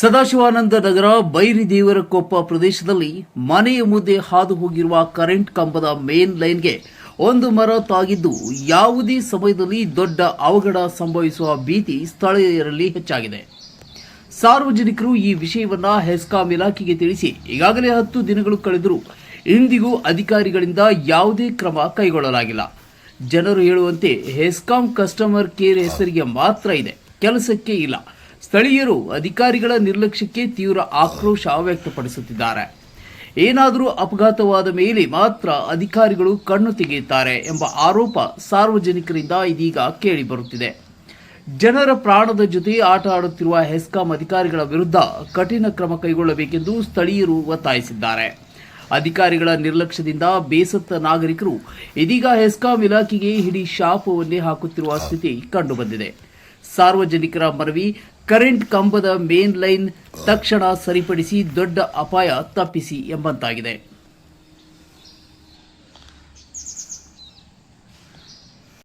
ಸದಾಶಿವಾನಂದ ನಗರ ಬೈರಿ ಕೊಪ್ಪ ಪ್ರದೇಶದಲ್ಲಿ ಮನೆಯ ಮುಂದೆ ಹಾದು ಹೋಗಿರುವ ಕರೆಂಟ್ ಕಂಬದ ಮೇನ್ ಲೈನ್ಗೆ ಒಂದು ಮರ ತಾಗಿದ್ದು ಯಾವುದೇ ಸಮಯದಲ್ಲಿ ದೊಡ್ಡ ಅವಘಡ ಸಂಭವಿಸುವ ಭೀತಿ ಸ್ಥಳೀಯರಲ್ಲಿ ಹೆಚ್ಚಾಗಿದೆ. ಸಾರ್ವಜನಿಕರು ಈ ವಿಷಯವನ್ನ ಹೆಸ್ಕಾಂ ಇಲಾಖೆಗೆ ತಿಳಿಸಿ ಈಗಾಗಲೇ ಹತ್ತು ದಿನಗಳು ಕಳೆದರೂ ಇಂದಿಗೂ ಅಧಿಕಾರಿಗಳಿಂದ ಯಾವುದೇ ಕ್ರಮ ಕೈಗೊಳ್ಳಲಾಗಿಲ್ಲ. ಜನರು ಹೇಳುವಂತೆ ಹೆಸ್ಕಾಂ ಕಸ್ಟಮರ್ ಕೇರ್ ಹೆಸರಿಗೆ ಮಾತ್ರ ಇದೆ. ಕೆಲಸಕ್ಕೆ ಇಲ್ಲ. ಸ್ಥಳೀಯರು ಅಧಿಕಾರಿಗಳ ನಿರ್ಲಕ್ಷ್ಯಕ್ಕೆ ತೀವ್ರ ಆಕ್ರೋಶ ವ್ಯಕ್ತಪಡಿಸುತ್ತಿದ್ದಾರೆ. ಏನಾದರೂ ಅಪಘಾತವಾದ ಮೇಲೆ ಮಾತ್ರ ಅಧಿಕಾರಿಗಳು ಕಣ್ಣು ತೆಗೆಯುತ್ತಾರೆ ಎಂಬ ಆರೋಪ ಸಾರ್ವಜನಿಕರಿಂದ ಇದೀಗ ಕೇಳಿಬರುತ್ತಿದೆ. ಜನರ ಪ್ರಾಣದ ಜೊತೆ ಆಟ ಆಡುತ್ತಿರುವ ಹೆಸ್ಕಾಂ ಅಧಿಕಾರಿಗಳ ವಿರುದ್ಧ ಕಠಿಣ ಕ್ರಮ ಕೈಗೊಳ್ಳಬೇಕೆಂದು ಸ್ಥಳೀಯರು ಒತ್ತಾಯಿಸಿದ್ದಾರೆ. ಅಧಿಕಾರಿಗಳ ನಿರ್ಲಕ್ಷ್ಯದಿಂದ ಬೇಸತ್ತ ನಾಗರಿಕರು ಇದೀಗ ಹೆಸ್ಕಾಂ ಇಲಾಖೆಗೆ ಹಿಡಿ ಶಾಪವನ್ನೇ ಹಾಕುತ್ತಿರುವ ಸ್ಥಿತಿ ಕಂಡುಬಂದಿದೆ. ಸಾರ್ವಜನಿಕರ ಮನವಿ ಕರೆಂಟ್ ಕಂಬದ ಮೇನ್ ಲೈನ್ ತಕ್ಷಣ ಸರಿಪಡಿಸಿ ದೊಡ್ಡ ಅಪಾಯ ತಪ್ಪಿಸಿ ಎಂಬಂತಾಗಿದೆ.